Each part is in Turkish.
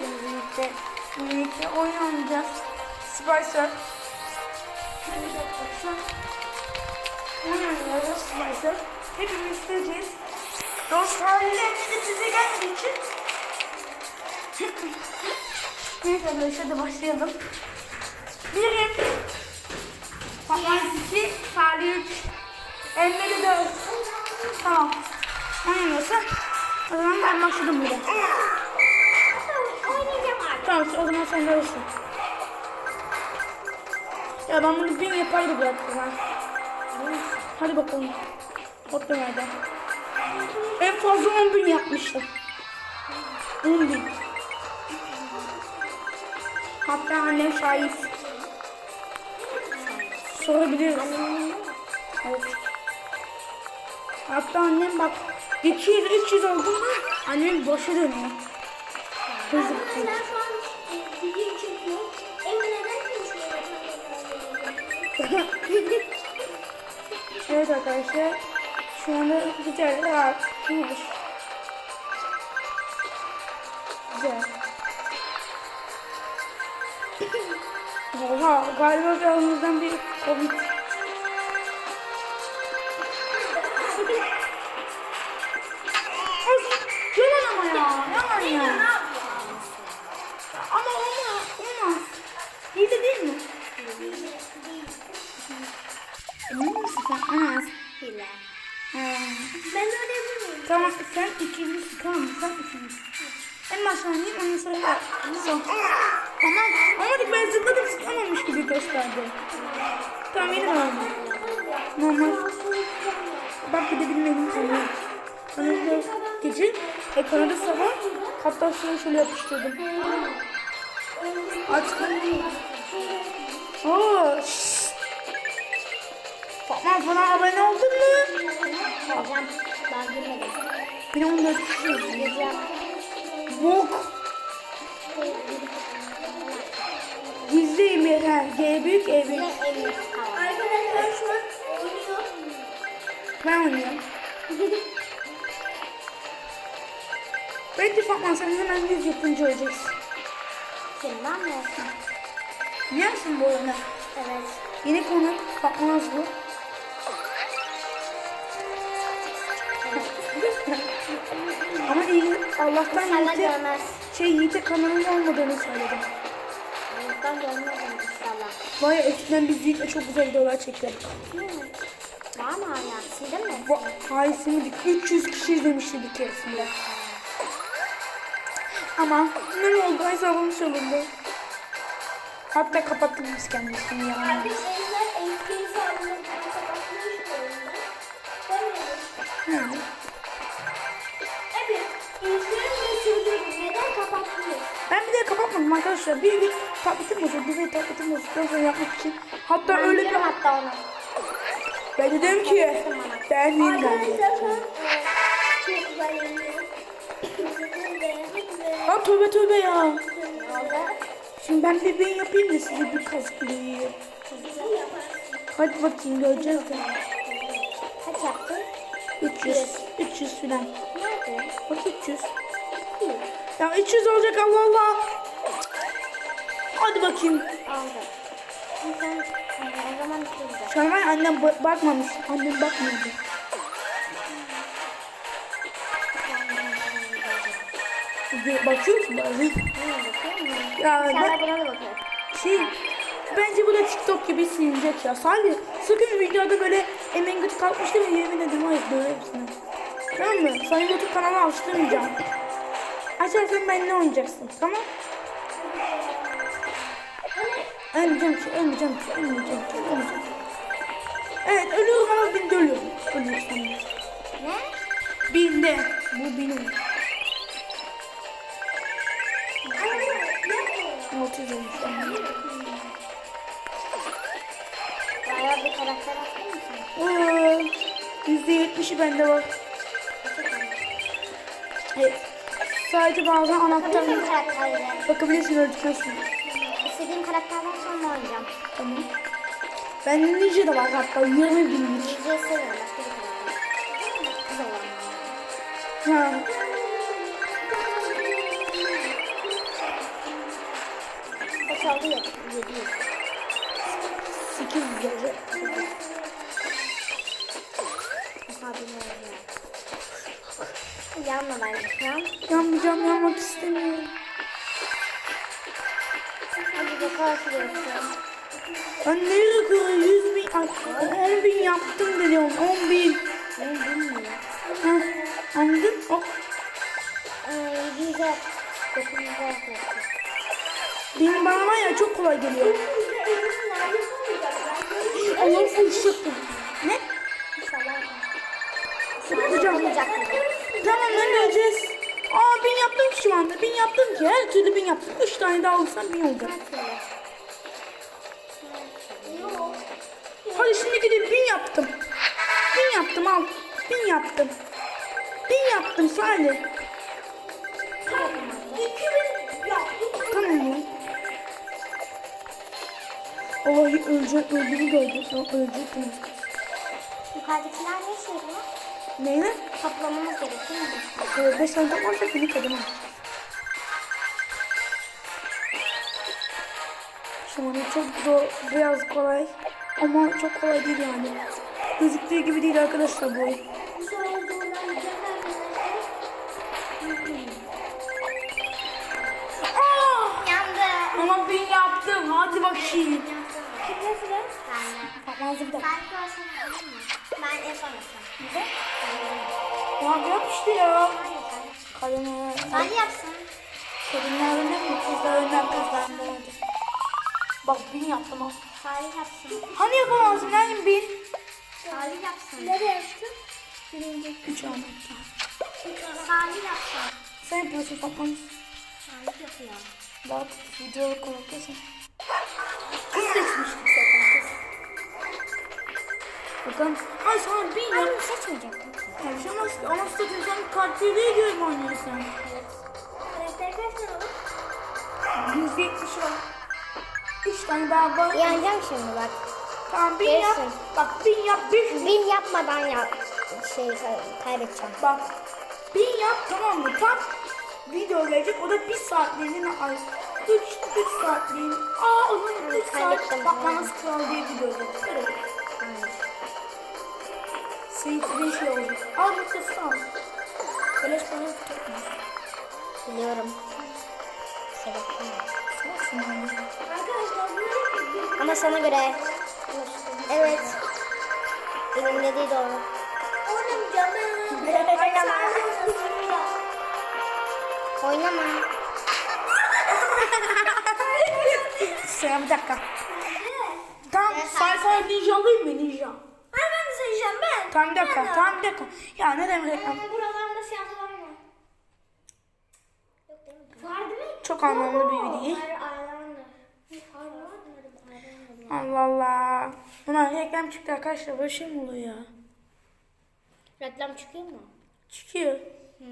birlikte. Birlikte oyun oynayacağız. Spicer. Evet arkadaşlar. Oyun oynuyoruz Spicer. Hepimiz isteyeceğiz. Dost halinde size gelmediği için. Neyse arkadaşlar hadi başlayalım. Birim. Fatma 2, Salih 3. Emre'de 4. Tamam. Oynamıyorsa o zaman ben başladım bile. Tamam o zaman sen görürsün. Ya ben bunu bin yapardı bıraktım ha. Hadi bakalım. Hop nerede? En fazla 10 bin yapmıştım. 10 bin. Hatta annem şahit. Sorabiliriz. Evet. Hatta annem bak 200 300 oldu mu annem boşa dönüyor. Hızlı Evet arkadaşlar. Şu anda güzel rahat. Hoş. Güzel. Oha galiba bir aramızdan bir komik. Ben de öyle yapamıyorum. Tamam sen ikincisin tamam? Sen ikincisin. En baştan yiyeyim ondan sonra son. Ama ama ben zıpladım zıplamamış gibi gösterdi. Tamam yine normal. Normal. Bak bir de bilmedim seni. Kanada gece, e Kanada sabah hatta şunu şöyle yapıştırdım. Açtım. Oo, şşş. Fatma falan abone oldun mu? Hocam ben bilmedim. Bir de 14 kişi yazıyor. Hocam. Bok. Gizli emir ha. G büyük E büyük. Arkadaşlar şu an oynuyor. Ben oynuyorum. Bence Fatma sen hemen yüz yapınca olacaksın. Kim lan mısın? Biliyor musun bu oyunu? Evet. Yeni konu Fatma Nazlı. Allah'tan İnşallah Yiğit'e, görmez. şey Yiğit'e kanalın olmadığını söyledim. Allah'tan görmez inşallah. Vay eskiden biz Yiğit'le çok güzel videolar çekiyorduk. Var mı hala? Sildin mi? Bu Hayesini 300 kişi izlemişti bir keresinde. Ama ne oldu hesabım çalındı. Hatta kapattık biz kendisini ya. Biz Ben bir de kapatmadım arkadaşlar. Bir bir tabletim bozuldu. Bir de tabletim bozulduktan sonra yapmak için. Hatta öyle bir... hatta onu. Ben dedim ki ben miyim ben. Ha tövbe tövbe ya. Şimdi ben ben yapayım da size bir kasklayayım. Hadi bakayım göreceğiz de. Kaç yaptın? 300. 300 falan. Nerede? Bak 300. Ya 300 olacak Allah Allah. Hadi bakayım. Aldım. O zaman. Şu an annem ba- bakmamış. Annem. Bir Bakıyor ki bazen. Ya ben, şey, bence bu da TikTok gibi silinecek ya. Salih sakın videoda böyle emeğin götü kalkmış değil mi? Yemin ederim hayır böyle hepsini. Tamam mı? Sana YouTube kanalı açtırmayacağım. Açarsan ben ne oynayacaksın? Tamam? Ölmeyeceğim ki, ölmeyeceğim ki, ölmeyeceğim ki, ölmeyeceğim ki. Evet, ölüyorum ama binde ölüyorum. Ölüyorsun. Ne? Binde. Bu benim. Altı olmuş. Bayağı bir karakter attın mı sen? Aa, Yüzde yetmişi bende var. Evet. Sadece bazen anahtar Bakabilirim karakterlere. bakabilirsin sonra. İstediğim karakterden sonra oynayacağım. Tamam. Ben ninja da var hatta 20 binlik. Ninja'yı seviyorum. Başka bir karakter. Güzel olan. Ha. çaldı ya. 700. 800 olacak. Yanma bence şu an. Yanmayacağım yanmak istemiyorum. Hadi bakalım şurası. Ben nereye kadar 100 bin, ay, 10 bin yaptım diyorum 10 bin. Ben bilmiyorum. Heh, anladın? Oh, Ee, 700 yap. 900 yap. benim bana var ya çok kolay geliyor. Allah'ım konuşacaktım. Ne? Hocam. Tamam lan göreceğiz. Aa bin yaptım ki şu anda. Bin yaptım ki. Her türlü bin yaptım. Üç tane daha alsam bin olacak. Hadi şimdi gidip bin yaptım. Bin yaptım al. Bin yaptım. Bin yaptım Salih. Tamam mı? Vallahi ölecek öldüğünü gördüm. Ben ölecektim. Yukarıdakiler ne şey bu? Neyle? Toplamamız gerekiyor mu? Ee, beş tane toplarsak beni kadın alacağız. Şu an çok zor, biraz kolay. Ama çok kolay değil yani. Gözüktüğü gibi değil arkadaşlar bu oyun. Ama ben yaptım. Hadi bakayım. Bir dakika. Ben görsem olur mu? Ben en son yapacağım. Ya yap işte ya. Kadınlar, Sen yapsın. kadınlar önemli mi? Kızlar. Kızlar önemli. Bak bin yaptım ha. Salih yapsın. Hani yapamazsın lan bin? Salih yapsın. Nereye yaptın? Üç an. Salih yapsın. Sen yapıyorsun Fatma'nın. Salih yapıyor. Bak videoyu konuklasın. Kız kız. Bakalım. Ay sana bin Ben yap. bunu seçmeyecektim. Ya bir şey ki. Ama sen karteliğe göre mi oynuyorsun? Evet. Olur? 170 var. Üç tane daha var. Yeneceğim şimdi bak. Tamam bin yap. Gelsin. Bak bin yap. Bin. Bin yapmadan yap. Şey kay- kaybedeceğim. Bak bin yap tamam mı? Tam video gelecek. O da bir saatliğine ay. Üç, üç saatliğin. Aa onun üç saat. kaybettim. Bak bana nasıl kral diye gelecek. Evet. İstediğin şey oldu. Al bu sesi al. Beleş bana tutma. Biliyorum. Sebepten. Ama sana göre. Evet. Benim dediği doğru. Oynama. Sen bir dakika. Tamam sayfa ninja alayım mı ninja? Ben. Tamam bir dakika. Tamam bir dakika. Ya ne demek reklam? Buralarında siyah var mı? Yok değil mi? Var değil mi? Çok anlamlı bir video. Allah Allah. Ulan reklam çıktı arkadaşlar. Böyle şey mi oluyor ya? Reklam çıkıyor mu? Çıkıyor.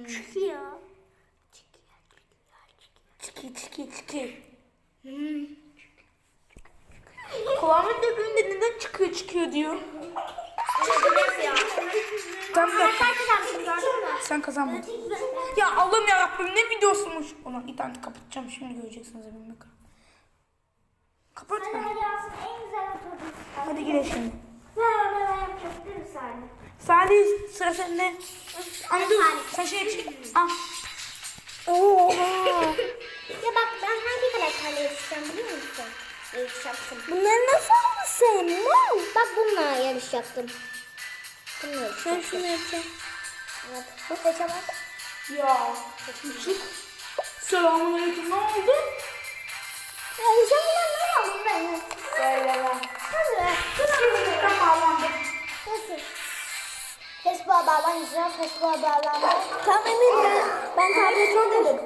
Çıkıyor. Çıkıyor çıkıyor çıkıyor. Kulağımın dibinde neden çıkıyor çıkıyor diyor. Tamam bir dakika. Sen kazanmadın. Ya Allah'ım yarabbim ne videosumuş. Ulan interneti kapatacağım şimdi göreceksiniz ekranı. Kapat mı? Hadi gidelim şimdi. Salih sıra sende. Ama dur sen şey çık. Al. Oo. ya bak ben hangi karakterle yarışacağım biliyor musun? Yarışacaktım. Bunları nasıl aldın sen? Bak bununla yarışacaktım. Bununla yarışacaktım. Ben şunu yapacağım. Evet. Bu seçemez. Ya. Çık. Selamun aleyküm ne oldu? Ya sen bundan ne aldın ben? Söyle lan. Hadi. Şimdi tam bağlandım. Nasıl? Facebook'a bağlanacağız. Facebook'a bağlanacağız. Tamam Emin ben, ben tablet oynadım.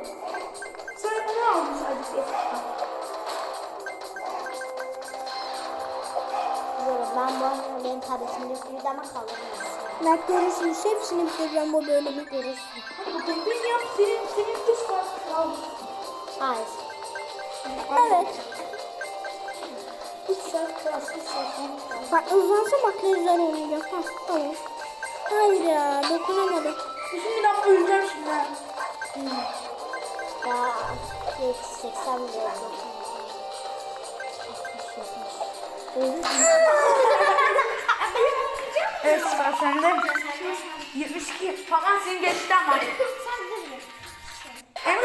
Oyunu benim tabletimde yüklüydü ama kaldırmıyorsun. Bak görürsünüz hepsini bitireceğim bu bölümü. Görürsün. Ben yap senin senin saat kaldı. Hayır. Evet. Üç saat. Üç saat. Bak uzansa bak ne güzel oynayacağım. Hah tamam. Hayır ya dokunamadım. Şimdi ben öleceğim şimdi. ha. Ya 80 lira. Evet sıra sende. 72. Tamam seni geçti ama. Emre başladı. Evet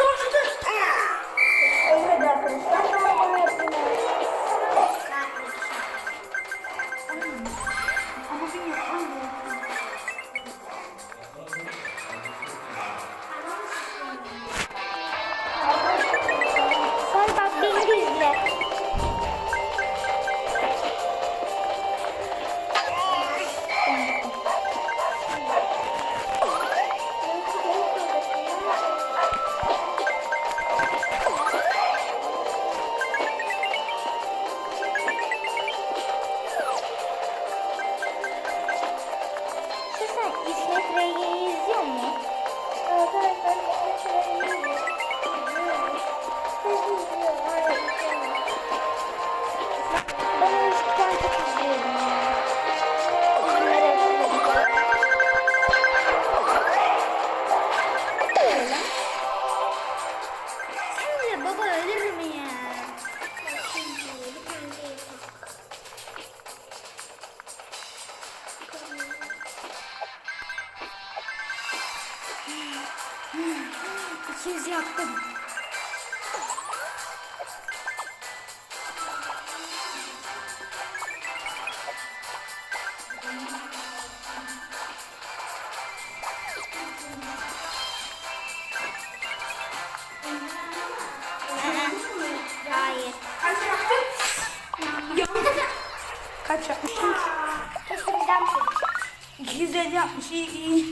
250 yapmış. İyi iyi.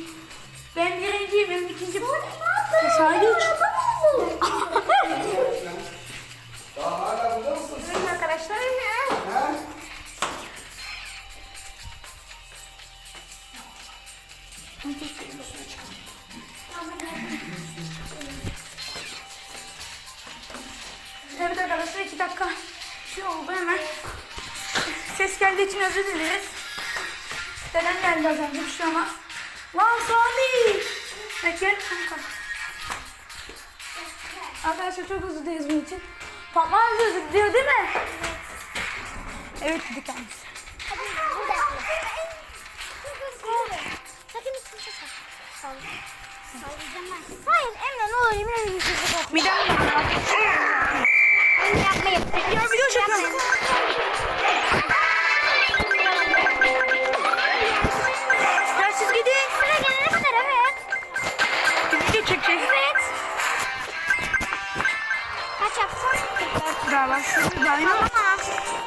Ben birinciyim. Benim ikinci. Sahi üç. Evet arkadaşlar. Evet arkadaşlar iki dakika şey oldu hemen. Ses geldiği için özür dileriz. Dedem geldi az önce bir şey ama. Lan Salih! Evet gel kanka. Arkadaşlar çok özür dileriz bunun için. Fatma özür diliyor değil mi? Evet dedi kendisi. Hayır Emre ne olur Emre bir şey yok. Midem bulanıyor. Emre yapmayın. Ya video çekiyorum. Bak şurada daha yine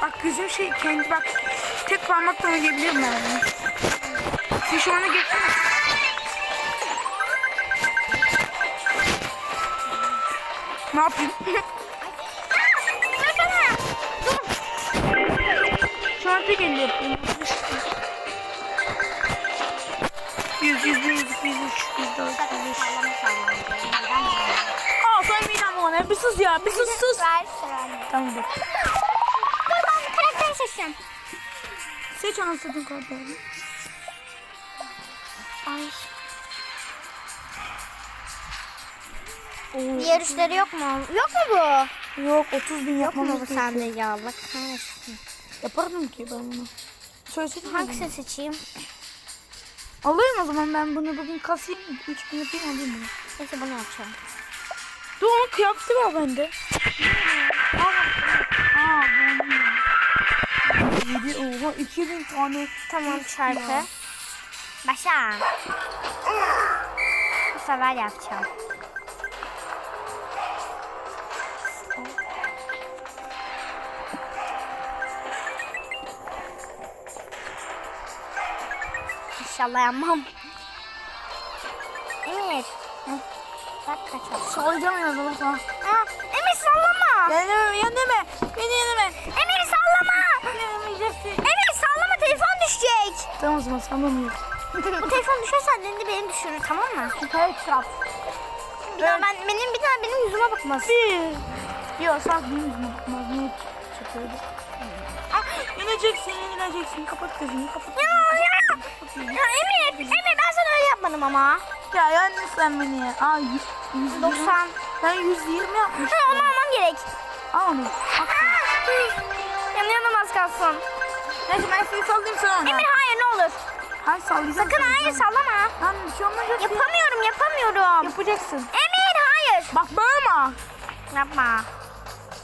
Bak güzel şey kendi bak tek parmakla oynayabilirim ben. Siz şu anda geçsene. Ne yapayım? Şu an tek elle Bir sus ya. Bir sus sus. Ver sıra. Tamam dur. Dur ben karakteri seçeceğim. Seç anasını kartlarını. Ay. Yarışları yok mu? Yok mu bu? Yok 30 bin Yok mu yapmamız bu sende ya? Bak. Yapardım ki ben bunu. Söylesene. Hangisini seçeyim? Alayım o zaman ben bunu bugün kasayım. 3 bin yapayım alayım bunu. Neyse bunu açalım. Dur onun kıyafeti var bende. Aa bu 7 oha 2000 tane. Tamam çarpı. Başa. Bu sefer yapacağım. İnşallah yanmam. Bak kaç oldu. Sallayacağım ya baba. Aa, Emir sallama. Yeneme yeneme. Beni yeneme. Emir sallama. Emir sallama telefon düşecek. Tamam o zaman sallamıyorum. Bu telefon düşerse annen de beni düşürür tamam mı? Evet çap. Daha ben benim bir daha benim yüzüme bakmaz. Yok sen benim yüzüme bakmaz. Ne çekiyordu? Ah, Yeneceksin yeneceksin. Kapat gözünü kapat. Ya ya. Ya Emir, Emir ben sana öyle yapmadım ama. Ya yendin sen beni ya. Aa 100, 120. 90. Ben 120 yapmıştım. Ha, onu almam gerek. Al onu. Yanıyordum az kalsın. Neyse ben seni sallayayım oyna. Emir hayır ne olur. Hayır sallayacağım. Sakın hayır sallama. Lan bir şey ki. Yapamıyorum yapamıyorum. Yapacaksın. Emir hayır. Bak bağırma. Yapma.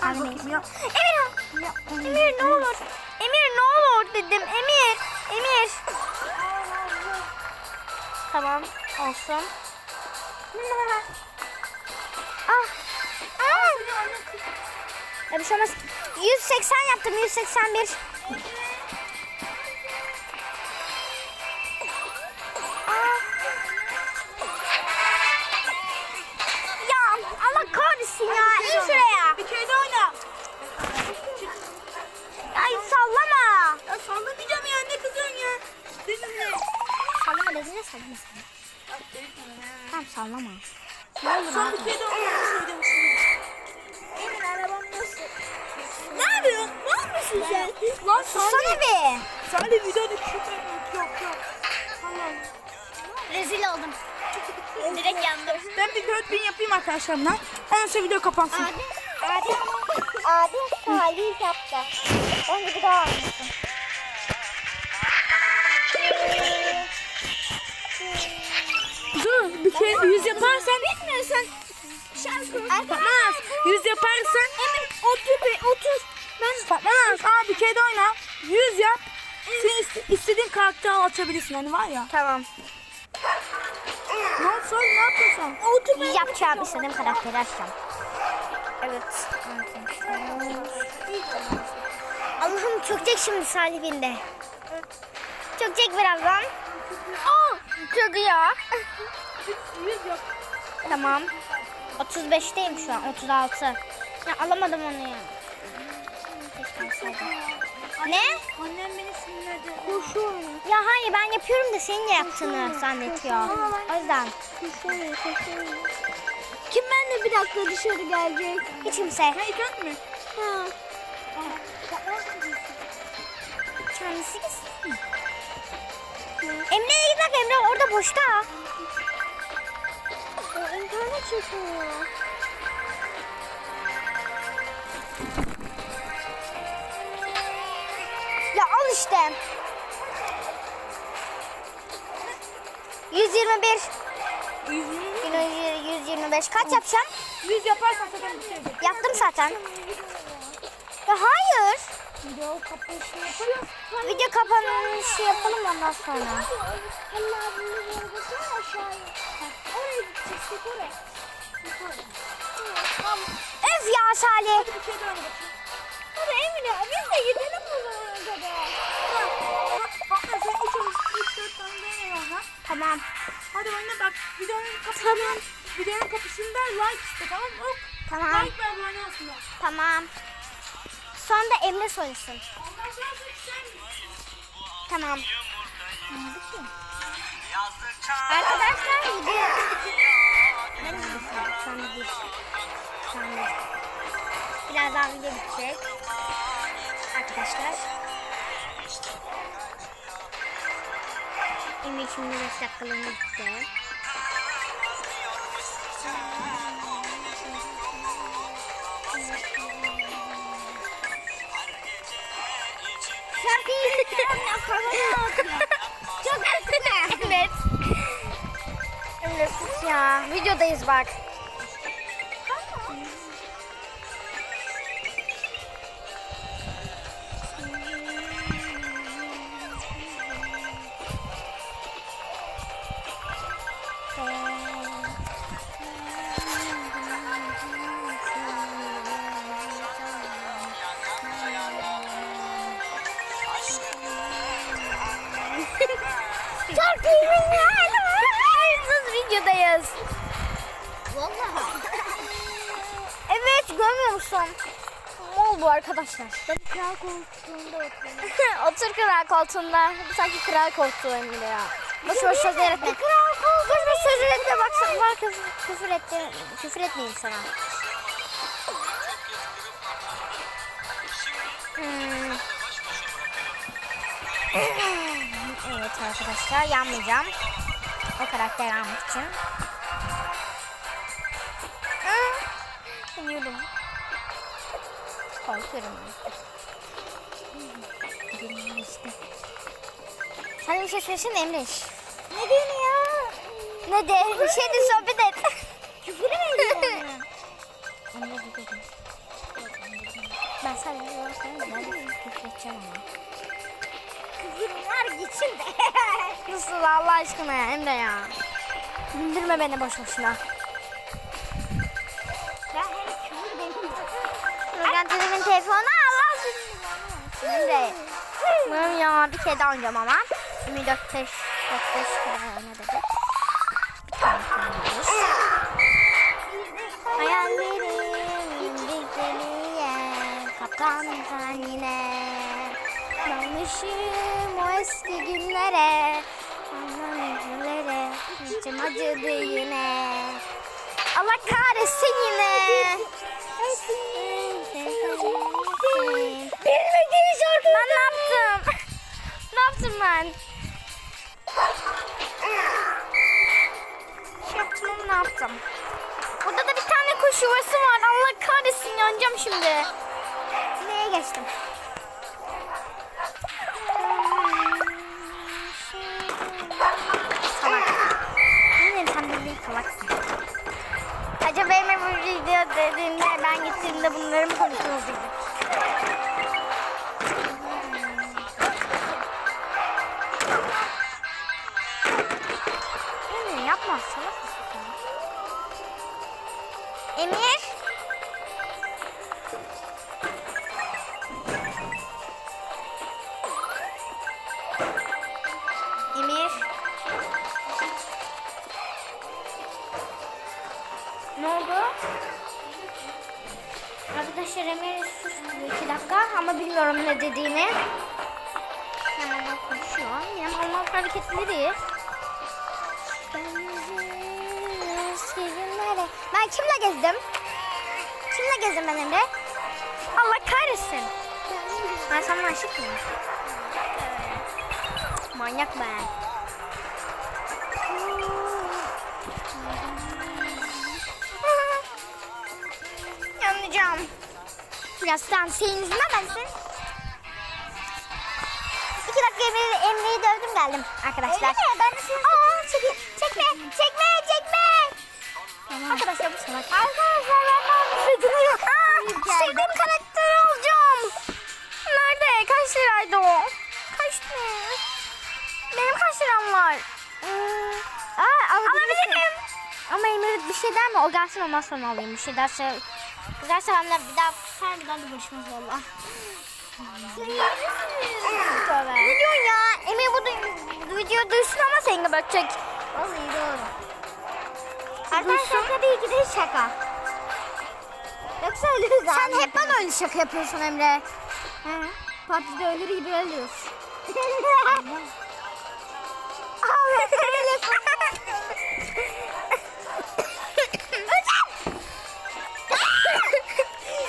Hadi bakayım yap. Emir. Emir ne olur. Emir ne olur dedim. Emir. Emir. Tamam olsun. Ya bir şey olmaz. 180 yaptım 181. Ah. Ya Allah kahretsin ya. İn şuraya. Bir kere de oyna. Ay sallama. Ya sallamayacağım ya ne kızıyorsun ya. Ne? Sallama dedin ya sallama. Tamam sallama. Ne olur Son bir kere de Sen? Lan Sussana be. Sen de videoda küçük yok yok yok. Tamam. Rezil oldum. Direkt yandım. Ben bir 4000 yapayım arkadaşlar buna. Ondan sonra video kapansın. Abi, abi, abi salih yaptı. Ben bir daha almıştım. Dur bir kere 100 yaparsan. Bitmiyorsan. Fatmaz 100 yaparsan. Emin otur be otur. Ben Fatmaz aa bir kere oyna. 100 yap. Senin iste- istediğin karakteri açabilirsin hani var ya. Tamam. Ne sonra ne yapıyorsun? Otur Yapacağım istediğim karakteri açacağım. Evet. Allah'ım çökecek şimdi Salih binde. Çökecek birazdan. Aa, çöktü ya. 100 yap. Tamam. 35'teyim şu an. 36. Ya alamadım onu ya. Ne? Annem beni sinirledi. Ya hayır ben yapıyorum da senin de yaptığını zannediyor. O yüzden. Kim benimle bir dakika dışarı gelecek? Hiç kimse. Hayır dört mü? Ha. Kendisi gitsin. Emre'ye git bak Emre orada boşta. Ya internet çekiyor. 121. 100 mü? 125 kaç yapacağım? 100 yaparsan zaten bir şey yok. Yaptım zaten. Ya hayır. Video kapışı yapalım. Video kapanışı yapalım ondan sonra. Halil abinin arabası var aşağıya. Oraya gideceksek oraya. Öf ya Salih. Bir kere de oyna bakayım. Hadi Emine biz de gidelim o zamana kadar. Tamam. Hadi oyna bak. Videonun kapısında. Tamam. Videonun kapısında like iste tamam mı? Tamam. Like ver abone olsunlar. Tamam. Sonra da Emre söylesin. Ondan sonra sen Tamam. Arkadaşlar video... Şu anda değil. Şu anda. Birazdan video bitecek. Arkadaşlar. Emre şimdi 5 dakikalığına gitti. Şarkıyı Çok kötü Evet. Emre sus ya. Videodayız bak. Arkadaşlar. Ben kral koltuğunda oturuyorum. Otur kral koltuğunda. Bu sanki kral koltuğu Emre ya. Boş boş söz öğretme. Kral koltuğu. Boş boş söz öğretme. Bak sen var küfür, küfür etti. Küfür etmeyeyim sana. Hmm. Evet arkadaşlar yanmayacağım. O karakter almak için. Aa, Korkuyorum. işte. Sen bir şey söylesene Emreş. Ne diyorsun ya? Ne de? Bir şey de sohbet et. Küfür mü ediyorsun? Emre dedim. Ben sana bir şey söyleyeyim. Ben de küfür edeceğim ama. Küfürler gitsin de. Nasıl Allah aşkına ya Emre ya. Güldürme beni boş boşuna. Şimdi de. Umarım ya bir kere daha oynayacağım ama. 24 5 4 5 kere dedi? Bir tane kullanıyoruz. Hayallerim dikdeliye kaptandan yine Dalmışım o eski günlere Anlamcılara içim acıdı yine Allah kahretsin yine Bilmediğim ne yaptım ne yaptım? Burada da bir tane kuş yuvası var. Allah kahretsin yanacağım şimdi. Neye geçtim? Acaba benim bu video dediğinde ben gittiğimde bunları mı konuşuyoruz dedik. Ben kimle gezdim? Kimle gezdim ben Emre? Allah kahretsin. Ben sana aşık mıyım? Manyak ben. Yanacağım. Birazdan senin yüzünden ben senin. İki dakika Emre'yi, Emre'yi dövdüm geldim arkadaşlar. Öyle mi? Ben de seni... Aa, Arkadaşlar bu salak. Arkadaşlar ben şey duyuyorum. Aa, sevdiğim karakter olacağım. Nerede? Kaç liraydı o? Kaç lira? Benim kaç liram var? Hmm. Aa, alabilirim. Ama Emir bir şey der mi? O gelsin ondan sonra alayım. Bir şey derse... Kızarsa ben de bir daha sen bir daha da görüşmez valla. Tövbe. Ne diyorsun ya? Emir bu du- video duysun ama seni bakacak. Vallahi doğru. Arkadaşlar tabii ki de şaka. Yoksa ölürüz Sen hep bana öyle şaka yapıyorsun Emre. He. Partide ölür gibi ölüyoruz.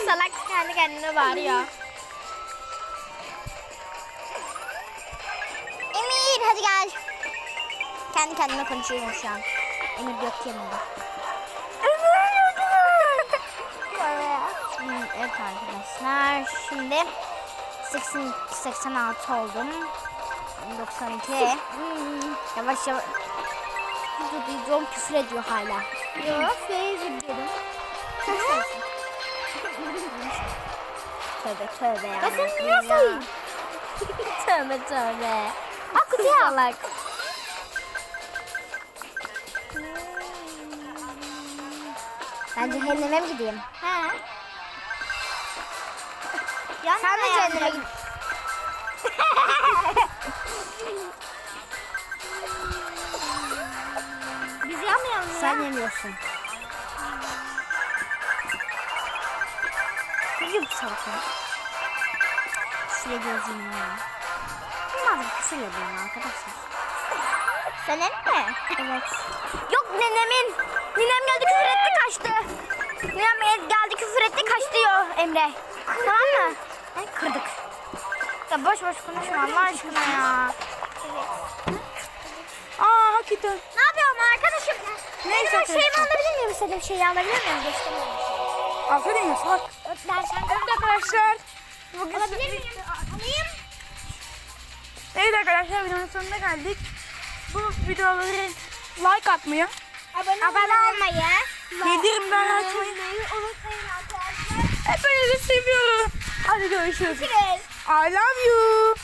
Salak kendi kendine bağırıyor. Emir hadi gel. Kendi kendime konuşuyorum şu an. Emir yok yanımda. Evet arkadaşlar şimdi 80, 86 oldum. 92. Hmm, yavaş yavaş. Video duyduğum küfür ediyor hala. Yok, feyz ediyorum. tövbe tövbe ya. Ya sen niye sayayım? tövbe tövbe. Aa kutuya Ben cehenneme mi gideyim? He. Sen de cehenneme git. Biz yanmayalım ya. Sen yemiyorsun. Diyor bu salak ya? Küfür ediyorsun ya. Bunlar küfür ediyorum arkadaşlar. Senin mi? Evet. Yok nenemin. Ninem geldi küfür etti kaçtı. Ninem geldi küfür etti kaçtı diyor Emre. Tamam mı? Ay, kırdık. Ya boş boş konuşma Allah aşkına ya. Aa hakikaten. Ne yapıyorum arkadaşım? Neyse Benim şeyimi alabilir miyim? İstediğim şeyi alabilir miyim? Göstereyim. Aferin ya salak. Dersen Evet arkadaşlar. Bugün alabilir miyim? Alayım. arkadaşlar videonun sonuna geldik. Bu videoları like atmayı, Abone, olmayı, bildirimleri açmayı unutmayın arkadaşlar. hepinizi seviyorum. Hadi görüşürüz. Görüşürüz. I love you.